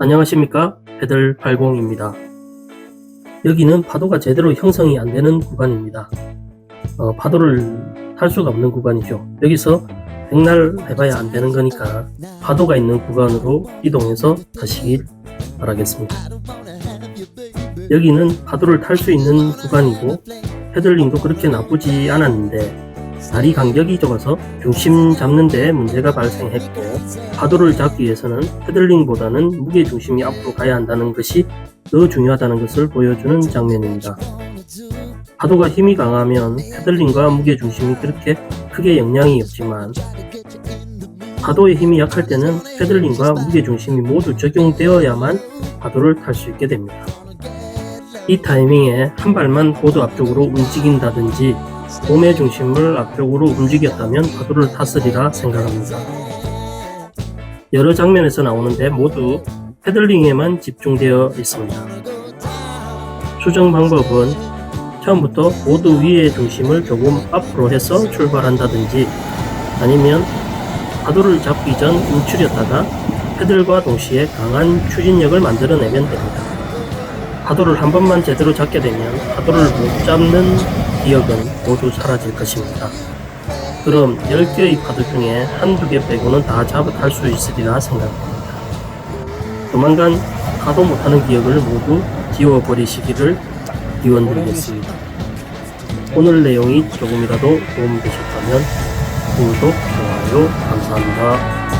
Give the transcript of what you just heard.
안녕하십니까 페들 80입니다. 여기는 파도가 제대로 형성이 안 되는 구간입니다. 어, 파도를 탈 수가 없는 구간이죠. 여기서 백날 해봐야 안 되는 거니까 파도가 있는 구간으로 이동해서 타시길 바라겠습니다. 여기는 파도를 탈 수 있는 구간이고 페들링도 그렇게 나쁘지 않았는데 다리 간격이 좁아서 중심 잡는 데 문제가 발생했고 파도를 잡기 위해서는 페들링보다는 무게 중심이 앞으로 가야 한다는 것이 더 중요하다는 것을 보여주는 장면입니다. 파도가 힘이 강하면 페들링과 무게 중심이 그렇게 크게 영향이 없지만 파도의 힘이 약할 때는 페들링과 무게 중심이 모두 적용되어야만 파도를 탈 수 있게 됩니다. 이 타이밍에 한 발만 보드 앞쪽으로 움직인다든지 몸의 중심을 앞쪽으로 움직였다면 파도를 탔으리라 생각합니다. 여러 장면에서 나오는데 모두 패들링에만 집중되어 있습니다. 수정 방법은 처음부터 보드 위의 중심을 조금 앞으로 해서 출발한다든지 아니면 파도를 잡기 전 움츠렸다가 패들과 동시에 강한 추진력을 만들어내면 됩니다. 파도를 한 번만 제대로 잡게 되면 파도를 못 잡는 기억은 모두 사라질 것입니다. 그럼 10개의 파도 중에 한두 개 빼고는 다 잡아 탈 수 있으리라 생각합니다. 조만간 파도 못하는 기억을 모두 지워버리시기를 기원드리겠습니다. 오늘 내용이 조금이라도 도움되셨다면 구독, 좋아요 감사합니다.